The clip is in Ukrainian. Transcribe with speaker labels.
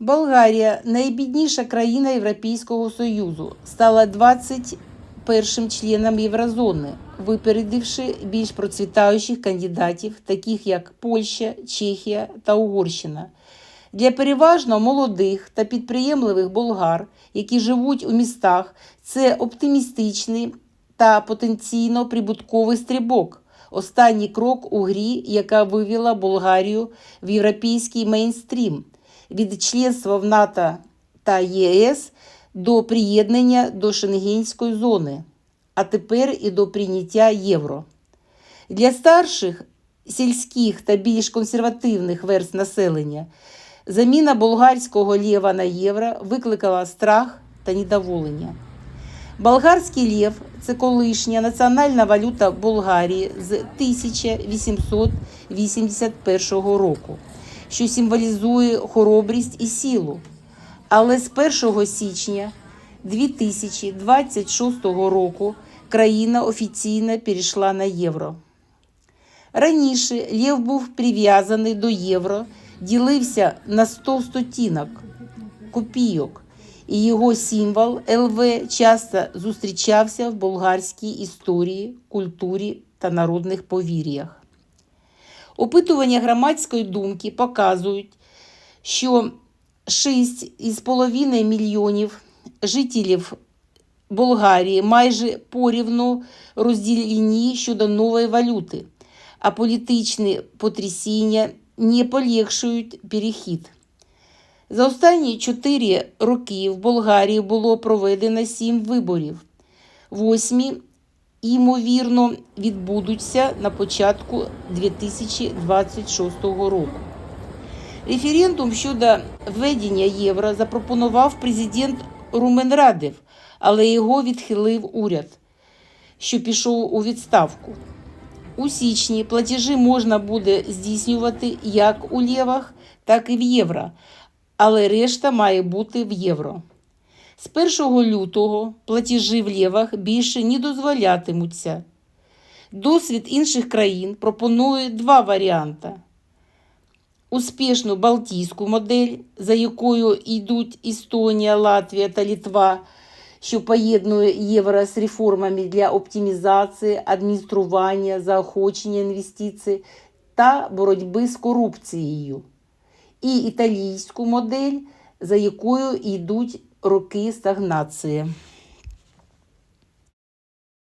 Speaker 1: Болгарія, найбідніша країна Європейського Союзу, стала 21 членом Єврозони, випередивши більш процвітаючих кандидатів, таких як Польща, Чехія та Угорщина. Для переважно молодих та підприємливих болгар, які живуть у містах, це оптимістичний та потенційно прибутковий стрибок. Останній крок у грі, яка вивела Болгарію в європейський мейнстрім від членства в НАТО та ЄС до приєднання до Шенгенської зони, а тепер і до прийняття євро. Для старших сільських та більш консервативних верст населення заміна болгарського лєва на євро викликала страх та недоволення. Болгарський лєв це колишня національна валюта Болгарії з 1881 року, що символізує хоробрість і силу. Але з 1 січня 2026 року країна офіційно перейшла на євро. Раніше лєв був прив'язаний до євро, ділився на 100 стотінок, копійок, і його символ ЛВ часто зустрічався в болгарській історії, культурі та народних повір'ях. Опитування громадської думки показують, що 6,5 мільйонів жителів Болгарії майже порівну розділені щодо нової валюти, а політичні потрясіння не полегшують перехід. За останні чотири роки в Болгарії було проведено сім виборів. Восьмі, ймовірно, відбудуться на початку 2026 року. Референдум щодо введення євро запропонував президент Румен Радев, але його відхилив уряд, що пішов у відставку. У січні платежі можна буде здійснювати як у лєвах, так і в євро, але решта має бути в євро. З 1 лютого платежі в лєвах більше не дозволятимуться. Досвід інших країн пропонує два варіанти. Успішну Балтійську модель, за якою йдуть Естонія, Латвія та Літва, що поєднує євро з реформами для оптимізації, адміністрування, заохочення інвестицій та боротьби з корупцією і італійську модель, за якою йдуть роки стагнації.